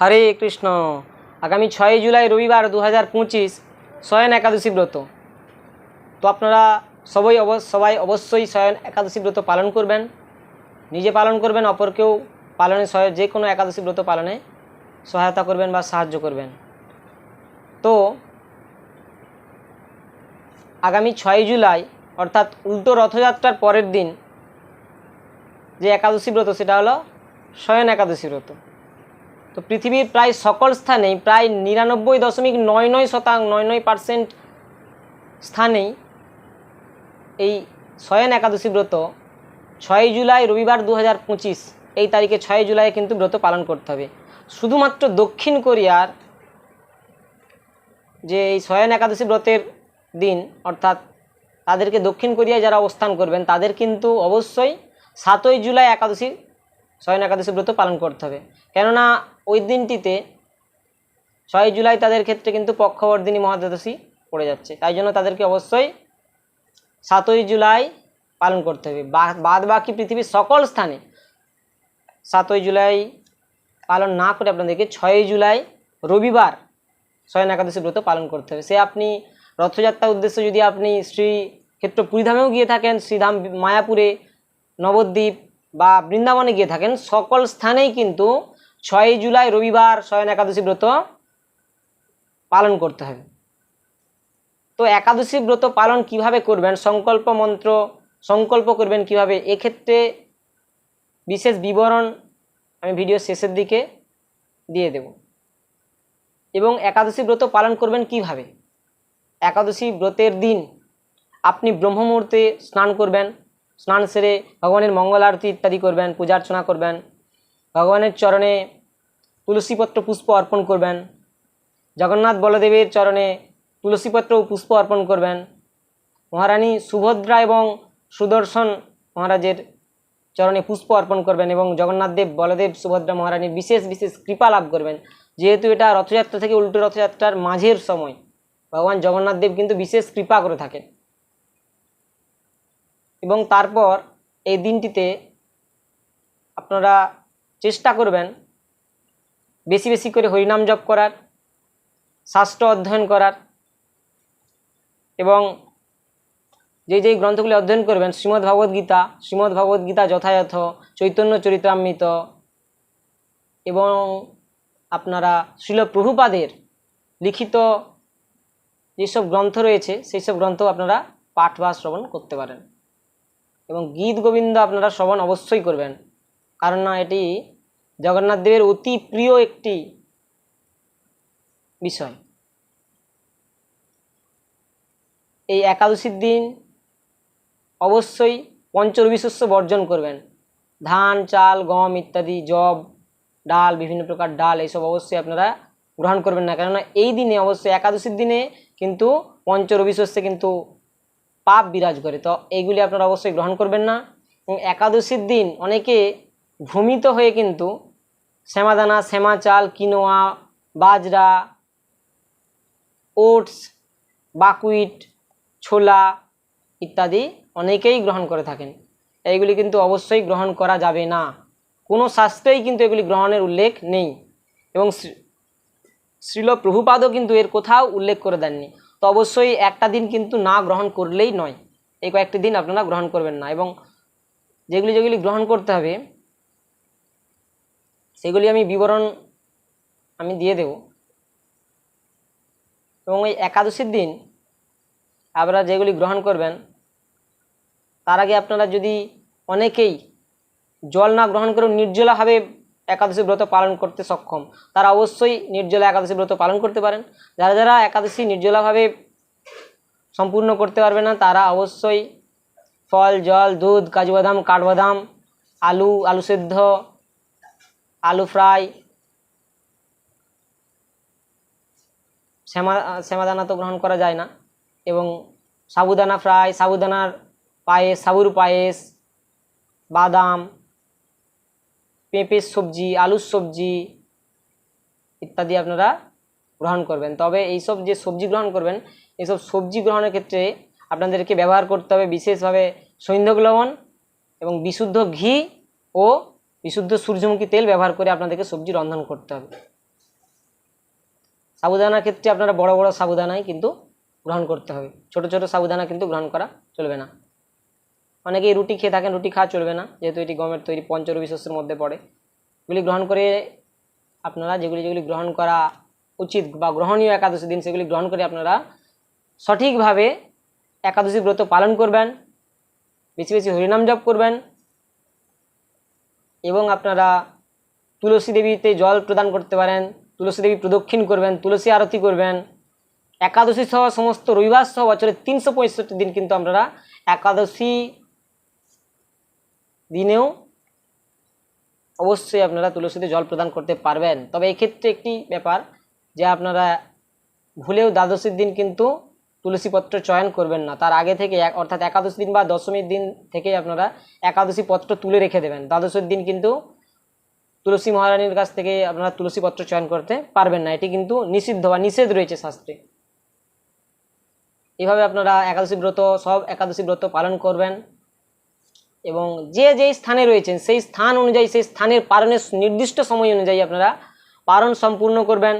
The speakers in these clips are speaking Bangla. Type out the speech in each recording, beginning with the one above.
হরে কৃষ্ণ। আগামী ছয় জুলাই রবিবার দু হাজার পঁচিশ, শয়ন একাদশী ব্রত। তো আপনারা সবাই সবাই অবশ্যই শয়ন একাদশী ব্রত পালন করবেন। নিজে পালন করবেন, অপরকেও পালনে যে কোনো একাদশী ব্রত পালনে সহায়তা করবেন বা সাহায্য করবেন। তো আগামী ছয় জুলাই, অর্থাৎ উল্টো রথযাত্রার পরের দিন যে একাদশী ব্রত, সেটা হলো শয়ন একাদশী ব্রত। তো পৃথিবীর প্রায় সকল স্থানেই প্রায় নিরানব্বই দশমিক নয় নয় শতাংশ নয় নয় পার্সেন্ট স্থানেই এই শয়ন একাদশী ব্রত ছয় জুলাই রবিবার দু হাজার পঁচিশ, এই তারিখে ছয় জুলাই কিন্তু ব্রত পালন করতে হবে। শুধুমাত্র দক্ষিণ কোরিয়ার যে এই শয়ন একাদশী ব্রতের দিন, অর্থাৎ তাদেরকে দক্ষিণ কোরিয়ায় যারা অবস্থান করবেন, তাদের কিন্তু অবশ্যই সাতই জুলাই একাদশী শয়ন একাদশী ব্রত পালন করতে হবে। কেননা ওই দিনটিতে ছয় জুলাই তাদের ক্ষেত্রে কিন্তু পক্ষবর্ধিনী মহাদ্বাদশী পড়ে যাচ্ছে। তাই জন্য তাদেরকে অবশ্যই সাতই জুলাই পালন করতে হবে। বাদ বাকি পৃথিবীর সকল স্থানে সাতই জুলাই পালন না করে আপনাদেরকে ছয়ই জুলাই রবিবার শয়ন একাদশী ব্রত পালন করতে হবে। সে আপনি রথযাত্রার উদ্দেশ্যে যদি আপনি শ্রী ক্ষেত্র পুরীধামেও গিয়ে থাকেন, শ্রীধাম মায়াপুরে নবদ্বীপ বা বৃন্দাবনে গিয়ে থাকেন, সকল স্থানেই কিন্তু ছয়ই জুলাই রবিবার শয়ন একাদশী ব্রত পালন করতে হবে। তো একাদশী ব্রত পালন কীভাবে করবেন, সংকল্প মন্ত্র সংকল্প করবেন কীভাবে, এক্ষেত্রে বিশেষ বিবরণ আমি ভিডিও শেষের দিকে দিয়ে দেব। এবং একাদশী ব্রত পালন করবেন কীভাবে? একাদশী ব্রতের দিন আপনি ব্রহ্ম মুহূর্তে স্নান করবেন স্নান সেরে ভগবানের মঙ্গল আরতি ইত্যাদি করবেন, পূজা অর্চনা করবেন। ভগবানের চরণে তুলসীপত্র পুষ্প অর্পণ করবেন। জগন্নাথ বলদেবের চরণে তুলসীপত্র পুষ্প অর্পণ করবেন। মহারানী সুভদ্রা এবং সুদর্শন মহারাজের চরণে পুষ্প অর্পণ করবেন এবং জগন্নাথ দেব, বলদেব, সুভদ্রা মহারানীর বিশেষ বিশেষ কৃপা লাভ করবেন। যেহেতু এটা রথযাত্রা থেকে উল্টো রথযাত্রার মাঝের সময়, ভগবান জগন্নাথ দেব কিন্তু বিশেষ কৃপা করে থাকেন। এবং তারপর এই দিনটিতে আপনারা চেষ্টা করবেন বেশি বেশি করে হরিনাম জপ করার, শাস্ত্র অধ্যয়ন করার এবং যেই যেই গ্রন্থগুলি অধ্যয়ন করবেন, শ্রীমদ্ ভগবদ্ গীতা, শ্রীমদ্ ভগবদ্ গীতা যথাযথ, চৈতন্য চরিতামৃত এবং আপনারা শিল প্রভুপাদের লিখিত যেসব গ্রন্থ রয়েছে সেই সব গ্রন্থ আপনারা পাঠ বা শ্রবণ করতে পারেন। এবং গীত গোবিন্দ আপনারা শ্রবণ অবশ্যই করবেন। কারণ না, এটি জগন্নাথ দেবের অতি প্রিয় একটি বিষয়। এই একাদশীর দিন অবশ্যই পঞ্চরবি শস্য বর্জন করবেন। ধান, চাল, গম ইত্যাদি জব ডাল, বিভিন্ন প্রকার ডাল, এইসব অবশ্যই আপনারা গ্রহণ করবেন না। কেননা, এই দিনে অবশ্যই একাদশীর দিনে কিন্তু পঞ্চরবি শস্যে কিন্তু পাপ বিরাজ করে। তো এইগুলি আপনারা অবশ্যই গ্রহণ করবেন না। একাদশীর দিন অনেকে ভ্রমিত হয়ে কিন্তু শ্যামাদানা শ্যামা চাল কিনোয়া, বাজরা, ওটস, বাকুইট, ছোলা ইত্যাদি অনেকেই গ্রহণ করে থাকেন। এইগুলি কিন্তু অবশ্যই গ্রহণ করা যাবে না। কোনো শাস্ত্রেই কিন্তু এগুলি গ্রহণের উল্লেখ নেই। এবং শ্রী- শ্রীল প্রভুপাদও কিন্তু এর কোথাও উল্লেখ করে দেননি। তো অবশ্যই একটা দিন কিন্তু না গ্রহণ করলেই নয়। এই কয়েকটি দিন আপনারা গ্রহণ করবেন না এবং যেগুলি যেগুলি গ্রহণ করতে হবে, সেগুলি আমি বিবরণ আমি দিয়ে দেব। এবং এই একাদশীর দিন আপনারা যেগুলি গ্রহণ করবেন, তার আগে আপনারা যদি অনেকেই জল না গ্রহণ করে নির্জলাভাবে একাদশী ব্রত পালন করতে সক্ষম, তারা অবশ্যই নির্জলা একাদশী ব্রত পালন করতে পারেন। যারা যারা একাদশী নির্জলাভাবে সম্পূর্ণ করতে পারবে না, তারা অবশ্যই ফল, জল, দুধ কাজু বাদাম কাঠবাদাম, আলু আলু সেদ্ধ, আলু ফ্রাই, শ্যামা, শ্যামাদানা তো গ্রহণ করা যায় না। এবং সাবুদানা ফ্রাই, সাবুদানার পায়েস, সাবুর পায়েস, বাদাম পেঁপের সবজি, আলুর সবজি ইত্যাদি আপনারা গ্রহণ করবেন। তবে এইসব যে সবজি গ্রহণ করবেন, এইসব সবজি গ্রহণের ক্ষেত্রে আপনাদেরকে ব্যবহার করতে হবে বিশেষভাবে সৈন্ধ্যক লবণ এবং বিশুদ্ধ ঘি ও বিশুদ্ধ সূর্যমুখী তেল ব্যবহার করে আপনাদেরকে সবজি রন্ধন করতে হবে। সাবুদানার ক্ষেত্রে আপনারা বড় বড় সাবুদানাই কিন্তু গ্রহণ করতে হবে। ছোট ছোট সাবুদানা কিন্তু গ্রহণ করা চলবে না। অনেকেই রুটি খেয়ে থাকেন, রুটি খাওয়া চলবে না। যেহেতু এটি গমের তৈরি পঞ্চরবি শস্যের মধ্যে পড়ে। এগুলি গ্রহণ করে আপনারা যেগুলি যেগুলি গ্রহণ করা উচিত বা গ্রহণীয় একাদশী দিন, সেগুলি গ্রহণ করে আপনারা সঠিকভাবে একাদশী ব্রত পালন করবেন, বেশি বেশি হরিনাম জপ করবেন এবং আপনারা তুলসী দেবীতে জল প্রদান করতে পারেন, তুলসী দেবী প্রদক্ষিণ করবেন, তুলসী আরতি করবেন। একাদশী সহ সমস্ত রবিবার সহ বছরের তিনশো পঁয়ষট্টি দিন কিন্তু আপনারা একাদশী দিনেও অবশ্যই আপনারা তুলসীতে জল প্রদান করতে পারবেন। তবে এক্ষেত্রে একটি ব্যাপার যে আপনারা ভুলেও দ্বাদশীর দিন কিন্তু তুলসী পত্র চয়ন করবেন না। তার আগে থেকে এক- অর্থাৎ একাদশী দিন বা দশমীর দিন থেকেই আপনারা একাদশী পত্র তুলে রেখে দেবেন। দ্বাদশীর দিন কিন্তু তুলসী মহারানীর কাছ থেকে আপনারা তুলসী পত্র চয়ন করতে পারবেন না। এটি কিন্তু নিষিদ্ধ বা নিষেধ রয়েছে শাস্ত্রে। এভাবে আপনারা একাদশী ব্রত, সব একাদশী ব্রত পালন করবেন। এবং যে যেই স্থানে রয়েছেন, সেই স্থান অনুযায়ী, সেই স্থানের পারণের নির্দিষ্ট সময় অনুযায়ী আপনারা পারণ সম্পূর্ণ করবেন।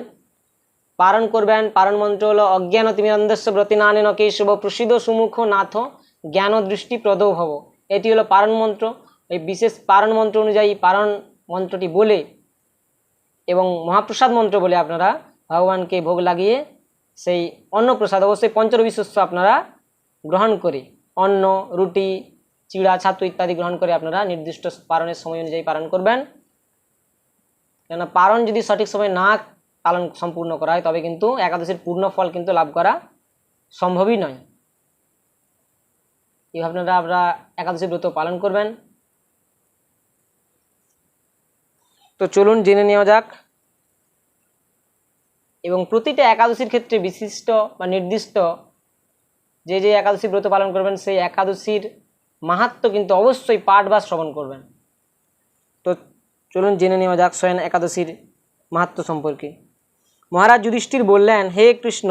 পারণ করবেন। পারণ মন্ত্র হল অজ্ঞান তিমিরন্দস্য নানেন কেশব প্রসিদ্ধ সুমুখ নাথ জ্ঞান দৃষ্টি প্রদ ভব। এটি হলো পারণ মন্ত্র। এই বিশেষ পারণ মন্ত্র অনুযায়ী পারণ মন্ত্রটি বলে এবং মহাপ্রসাদ মন্ত্র বলে আপনারা ভগবানকে ভোগ লাগিয়ে সেই অন্নপ্রসাদ, অবশ্যই পঞ্চরবি শস্য আপনারা গ্রহণ করে। অন্ন, রুটি চিড়া, ছাতু ইত্যাদি গ্রহণ করে আপনারা নির্দিষ্ট পারণের সময় অনুযায়ী পালন করবেন। কেন পারণ যদি সঠিক সময় না পালন সম্পূর্ণ করা হয়, তবে কিন্তু একাদশীর পূর্ণ ফল কিন্তু লাভ করা সম্ভবই নয়। এইভাবে আপনারা আপনারা একাদশী ব্রত পালন করবেন। তো চলুন জেনে নেওয়া যাক। এবং প্রতিটা একাদশীর ক্ষেত্রে বিশিষ্ট বা নির্দিষ্ট যে যে একাদশী ব্রত পালন করবেন, সেই একাদশীর মাহাত্ম কিন্তু অবশ্যই পাঠ বা শ্রবণ করবেন। তো চলুন জেনে নেওয়া যাক স্বয়ং একাদশীর মাহাত্ম সম্পর্কে। মহারাজ যুধিষ্ঠির বললেন, হে কৃষ্ণ,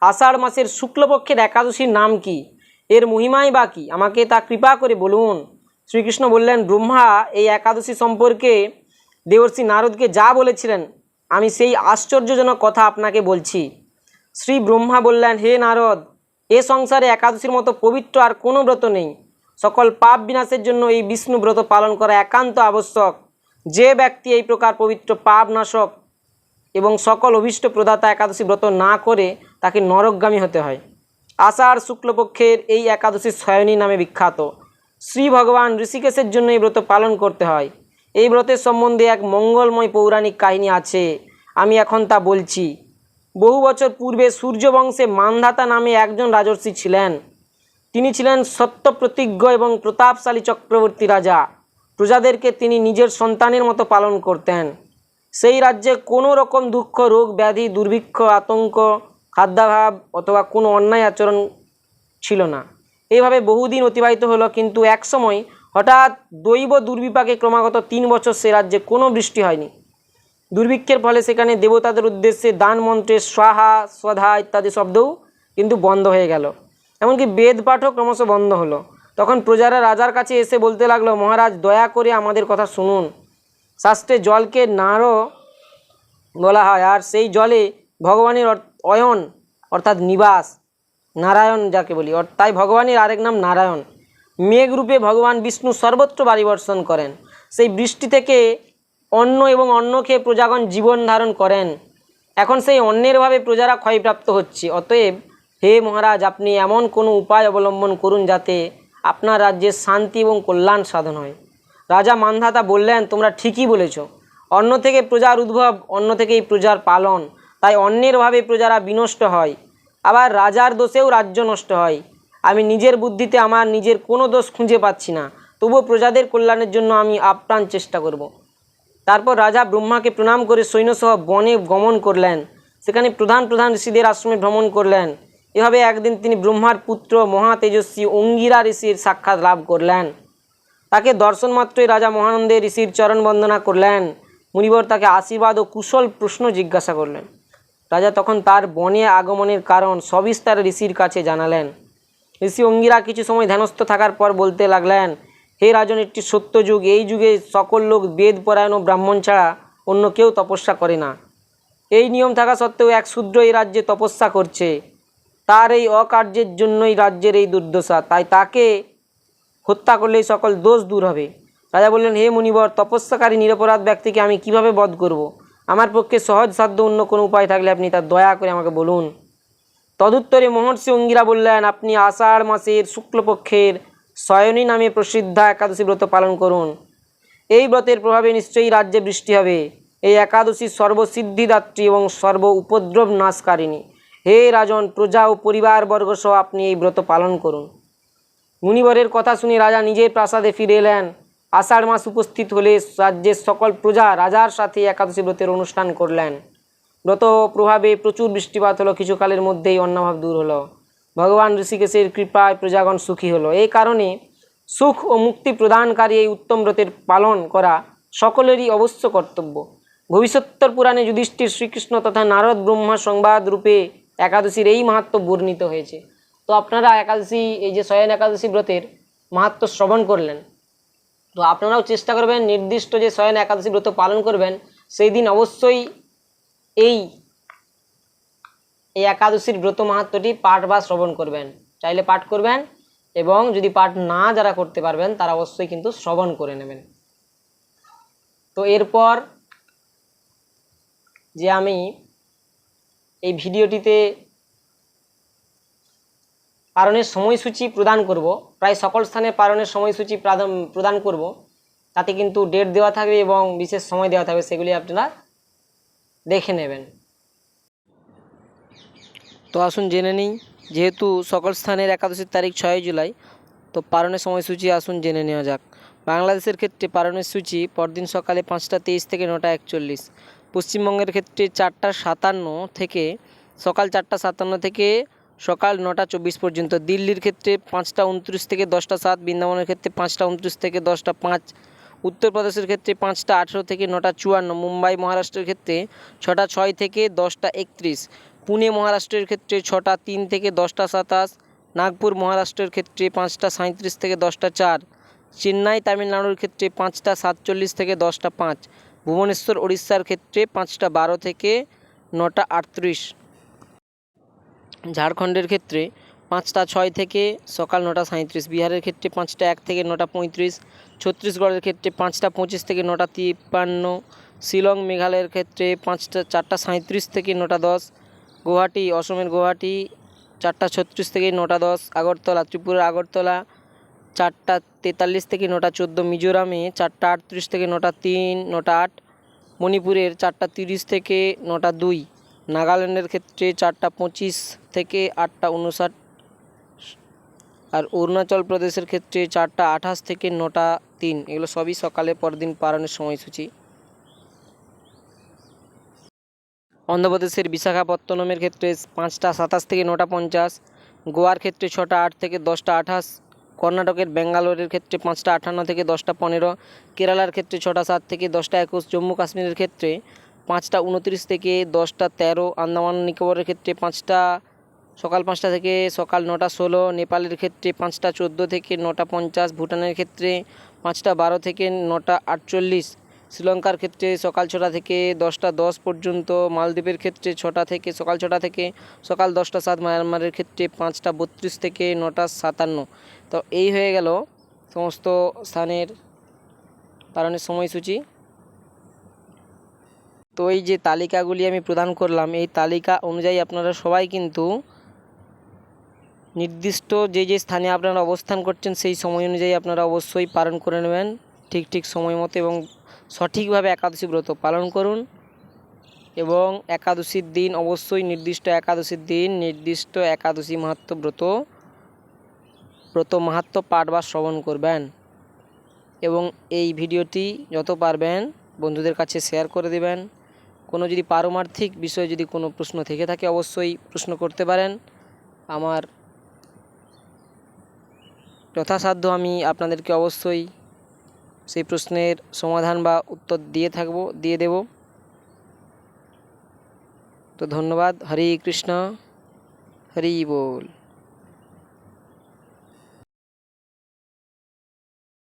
আষাঢ় মাসের শুক্লপক্ষের একাদশীর নাম কি? এর মহিমাই বা কি? আমাকে তা কৃপা করে বলুন। শ্রীকৃষ্ণ বললেন, ব্রহ্মা, এই একাদশী সম্পর্কে দেবর্ষি নারদকে যা বলেছিলেন, আমি সেই আশ্চর্যজনক কথা আপনাকে বলছি। শ্রী ব্রহ্মা বললেন, হে নারদ, এ সংসারে একাদশীর মতো পবিত্র আর কোনো ব্রত নেই। সকল পাপ বিনাশের জন্য এই বিষ্ণু ব্রত পালন করা একান্ত আবশ্যক। যে ব্যক্তি এই প্রকার পবিত্র পাপ নাশক এবং সকল অভীষ্ট প্রদাতা একাদশী ব্রত না করে তাকে নরকগামী হতে হয়। আষাঢ় শুক্লপক্ষের এই একাদশী শয়নী নামে বিখ্যাত। শ্রী ভগবান ঋষিকেশের জন্য এই ব্রত পালন করতে হয়। এই ব্রতের সম্বন্ধে এক মঙ্গলময় পৌরাণিক কাহিনী আছে। আমি এখন তা বলছি। বহু বছর পূর্বে সূর্যবংশে মানধাতা নামে একজন রাজর্ষি ছিলেন। তিনি ছিলেন সত্য প্রতিজ্ঞ এবং প্রতাপশালী চক্রবর্তী রাজা। প্রজাদেরকে তিনি নিজের সন্তানের মতো পালন করতেন। সেই রাজ্যে কোনো রকম দুঃখ, রোগ, ব্যাধি, দুর্ভিক্ষ, আতঙ্ক, খাদ্যাভাব অথবা কোনো অন্যায় আচরণ ছিল না। এইভাবে বহুদিন অতিবাহিত হলো, কিন্তু একসময় হঠাৎ দৈব দুর্বিপাকে ক্রমাগত তিন বছর সে রাজ্যে কোনো বৃষ্টি হয়নি। দুর্ভিক্ষের ফলে সেখানে দেবতাদের উদ্দেশ্যে দান মন্ত্রে স্বাহা, স্বধা ইত্যাদি শব্দও কিন্তু বন্ধ হয়ে গেল। এমনকি বেদ পাঠও ক্রমশ বন্ধ হলো। তখন প্রজারা রাজার কাছে এসে বলতে লাগল, মহারাজ, দয়া করে আমাদের কথা শুনুন। শাস্ত্রে জলকে নারও বলা হয়, আর সেই জলে ভগবানের অয়ন, অর্থাৎ নিবাস, নারায়ণ যাকে বলি তাই ভগবানের আরেক নাম নারায়ণ। মেঘরূপে ভগবান বিষ্ণু সর্বত্র বাড়ি বর্ষণ করেন। সেই বৃষ্টি থেকে অন্ন এবং অন্ন খেয়ে প্রজাগণ জীবন ধারণ করেন। এখন সেই অন্যের ভাবে প্রজারা ক্ষয়প্রাপ্ত হচ্ছে। অতএব হে মহারাজ, আপনি এমন কোনো উপায় অবলম্বন করুন যাতে আপনার রাজ্যের শান্তি এবং কল্যাণ সাধন হয়। রাজা মান্ধাতা বললেন, তোমরা ঠিকই বলেছ। অন্য থেকে প্রজার উদ্ভব অন্য থেকেই প্রজার পালন। তাই অন্যের ভাবে প্রজারা বিনষ্ট হয়। আবার রাজার দোষেও রাজ্য নষ্ট হয়। আমি নিজের বুদ্ধিতে আমার নিজের কোনো দোষ খুঁজে পাচ্ছি না। তবুও প্রজাদের কল্যাণের জন্য আমি আপ্রাণ চেষ্টা করব। তারপর রাজা ব্রহ্মাকে প্রণাম করে সৈন্যসহ বনে গমন করলেন। সেখানে প্রধান প্রধান ঋষিদের আশ্রমে ভ্রমণ করলেন। এভাবে একদিন তিনি ব্রহ্মার পুত্র মহা তেজস্বী অঙ্গিরা ঋষির সাক্ষাৎ লাভ করলেন। তাকে দর্শন মাত্রই রাজা মহানন্দে ঋষির চরণ বন্দনা করলেন। মুনিবর তাকে আশীর্বাদ ও কুশল প্রশ্ন জিজ্ঞাসা করলেন। রাজা তখন তার বনে আগমনের কারণ সবিস্তারে ঋষির কাছে জানালেন। ঋষি অঙ্গিরা কিছু সময় ধ্যানস্থ থাকার পর বলতে লাগলেন, হে রাজন, একটি সত্য যুগ। এই যুগে সকল লোক বেদ, পরায়ণ ও ব্রাহ্মণ ছাড়া অন্য কেউ তপস্যা করে না। এই নিয়ম থাকা সত্ত্বেও এক শূদ্র এই রাজ্যে তপস্যা করছে। তার এই অকার্যের জন্যই রাজ্যের এই দুর্দশা। তাই তাকে হত্যা করলেই সকল দোষ দূর হবে। রাজা বললেন, হে মুনিবর, তপস্যাকারী, নিরপরাধ ব্যক্তিকে আমি কীভাবে বধ করব। আমার পক্ষে সহজ সাধ্য অন্য কোনো উপায় থাকলে আপনি তার দয়া করে আমাকে বলুন। তদুত্তরে মহর্ষি অঙ্গিরা বললেন, আপনি আষাঢ় মাসের শুক্লপক্ষের শয়নী নামে প্রসিদ্ধা একাদশী ব্রত পালন করুন। এই ব্রতের প্রভাবে নিশ্চয়ই রাজ্যে বৃষ্টি হবে। এই একাদশী সর্বসিদ্ধিদাত্রী এবং সর্ব উপদ্রব নাশকারিণী। হে রাজন, প্রজা ও পরিবারবর্গ সহ আপনি এই ব্রত পালন করুন। মুনিবরের কথা শুনে রাজা নিজের প্রাসাদে ফিরে এলেন। আষাঢ় মাস উপস্থিত হলে রাজ্যের সকল প্রজা রাজার সাথে একাদশী ব্রতের অনুষ্ঠান করলেন। ব্রত প্রভাবে প্রচুর বৃষ্টিপাত হলো, কিছুকালের মধ্যেই অন্নাভাব দূর হলো। ভগবান ঋষিকেশের কৃপায় প্রজাগণ সুখী হলো। এই কারণে সুখ ও মুক্তি প্রদানকারী এই উত্তম ব্রতের পালন করা সকলেরই অবশ্য কর্তব্য। ভবিষ্যত্তর পুরাণে যুধিষ্ঠির শ্রীকৃষ্ণ তথা নারদ ব্রহ্মা সংবাদ রূপে একাদশীর এই মাহাত্ম বর্ণিত হয়েছে। তো আপনারা একাদশী, এই যে শয়ন একাদশী ব্রতের মাহাত্ম শ্রবণ করলেন, তো আপনারাও চেষ্টা করবেন নির্দিষ্ট যে শয়ন একাদশী ব্রত পালন করবেন, সেই দিন অবশ্যই এই এই একাদশীর ব্রত মাহাত্মটি পাঠ বা শ্রবণ করবেন। চাইলে পাঠ করবেন এবং যদি পাঠ না যারা করতে পারবেন, তারা অবশ্যই কিন্তু শ্রবণ করে নেবেন। তো এরপর যে আমি এই ভিডিওটিতে পালনের সময়সূচি প্রদান করব। প্রায় সকল স্থানে পালনের সময়সূচি প্রাদান- করব। তাতে কিন্তু ডেট দেওয়া থাকবে এবং বিশেষ সময় দেওয়া থাকবে, সেগুলি আপনারা দেখে নেবেন। তো আসুন জেনে নিই, যেহেতু সকল স্থানের একাদশীর তারিখ ছয় জুলাই, তো পালনের সময়সূচি আসুন জেনে নেওয়া যাক। বাংলাদেশের ক্ষেত্রে পালনের সূচি পরদিন সকালে পাঁচটা তেইশ থেকে নটা একচল্লিশ। পশ্চিমবঙ্গের ক্ষেত্রে চারটা সাতান্ন থেকে সকাল চারটা সাতান্ন থেকে সকাল নটা চব্বিশ পর্যন্ত। দিল্লির ক্ষেত্রে পাঁচটা উনত্রিশ থেকে দশটা সাত, বৃন্দাবনের ক্ষেত্রে পাঁচটা উনত্রিশ থেকে দশটা পাঁচ, উত্তরপ্রদেশের ক্ষেত্রে পাঁচটা আঠেরো থেকে নটা চুয়ান্ন, মুম্বাই মহারাষ্ট্রের ক্ষেত্রে ছটা ছয় থেকে দশটা একত্রিশ, পুনে মহারাষ্ট্রের ক্ষেত্রে ছটা তিন থেকে দশটা সাতাশ, নাগপুর মহারাষ্ট্রের ক্ষেত্রে পাঁচটা সাঁত্রিশ থেকে দশটা চার, চেন্নাই তামিলনাড়ুর ক্ষেত্রে পাঁচটা সাতচল্লিশ থেকে দশটা পাঁচ ভুবনেশ্বর, ওড়িশার ক্ষেত্রে পাঁচটা বারো থেকে নটা আটত্রিশ। ঝাড়খণ্ডের ক্ষেত্রে পাঁচটা ছয় থেকে সকাল নটা সাঁত্রিশ বিহারের ক্ষেত্রে পাঁচটা এক থেকে নটা পঁয়ত্রিশ। ছত্তিশগড়ের ক্ষেত্রে পাঁচটা পঁচিশ থেকে নটা তিপ্পান্ন। শিলং, মেঘালয়ের ক্ষেত্রে পাঁচটা, চারটা সাঁত্রিশ থেকে নটা দশ। গুয়াহাটি, অসমের গুয়াহাটি, চারটা ছত্রিশ থেকে নটা দশ। আগরতলা, ত্রিপুরার আগরতলা চারটা তেতাল্লিশ থেকে নটা চোদ্দ, মিজোরামে চারটা আটত্রিশ থেকে নটা তিন, নটা আট, মণিপুরের চারটা তিরিশ থেকে নটা দুই, নাগাল্যান্ডের ক্ষেত্রে চারটা পঁচিশ থেকে আটটা উনষাট, আর অরুণাচল প্রদেশের ক্ষেত্রে চারটা আঠাশ থেকে নটা তিন। এগুলো সবই সকালে পরদিন পালনের সময়সূচি। অন্ধ্রপ্রদেশের বিশাখাপত্তনমের ক্ষেত্রে পাঁচটা সাতাশ থেকে নটা পঞ্চাশ, গোয়ার ক্ষেত্রে ছটা আট থেকে দশটা আঠাশ কর্ণাটকের ব্যাঙ্গালোরের ক্ষেত্রে পাঁচটা আটান্ন থেকে দশটা পনেরো, কেরালার ক্ষেত্রে ছটা সাত থেকে দশটা একুশ, জম্মু কাশ্মীরের ক্ষেত্রে পাঁচটা উনত্রিশ থেকে দশটা তেরো, আন্দামান নিকোবরের ক্ষেত্রে পাঁচটা, সকাল পাঁচটা থেকে সকাল নটা ষোলো, নেপালের ক্ষেত্রে পাঁচটা চোদ্দ থেকে নটা পঞ্চাশ, ভুটানের ক্ষেত্রে পাঁচটা বারো থেকে নটা আটচল্লিশ, শ্রীলঙ্কার ক্ষেত্রে সকাল ছটা থেকে দশটা দশ পর্যন্ত, মালদ্বীপের ক্ষেত্রে ছটা থেকে সকাল ছটা থেকে সকাল দশটা সাত, মায়ানমারের ক্ষেত্রে পাঁচটা বত্রিশ থেকে নটা সাতান্ন। তো এই হয়ে গেল সমস্ত স্থানের পালনের সময়সূচি। তো এই যে তালিকাগুলি আমি প্রদান করলাম, এই তালিকা অনুযায়ী আপনারা সবাই কিন্তু নির্দিষ্ট যে যে স্থানে আপনারা অবস্থান করছেন, সেই সময় অনুযায়ী আপনারা অবশ্যই পালন করে নেবেন। ঠিক ঠিক সময় মতো এবং সঠিকভাবে একাদশী ব্রত পালন করুন এবং একাদশীর দিন অবশ্যই নির্দিষ্ট একাদশীর দিন, নির্দিষ্ট একাদশী মাহাত্ম ব্রত ব্রত মাহাত্ম পাঠ বা শ্রবণ করবেন এবং এই ভিডিওটি যত পারবেন বন্ধুদের কাছে শেয়ার করে দেবেন। কোনো যদি পারমার্থিক বিষয়ে যদি কোনো প্রশ্ন থেকে থাকে অবশ্যই প্রশ্ন করতে পারেন। আমার যথাসাধ্য আমি আপনাদেরকে অবশ্যই সেই প্রশ্নের সমাধান বা উত্তর দিয়ে থাকব, দিয়ে দেব। তো ধন্যবাদ। হরে কৃষ্ণ। হরি বল।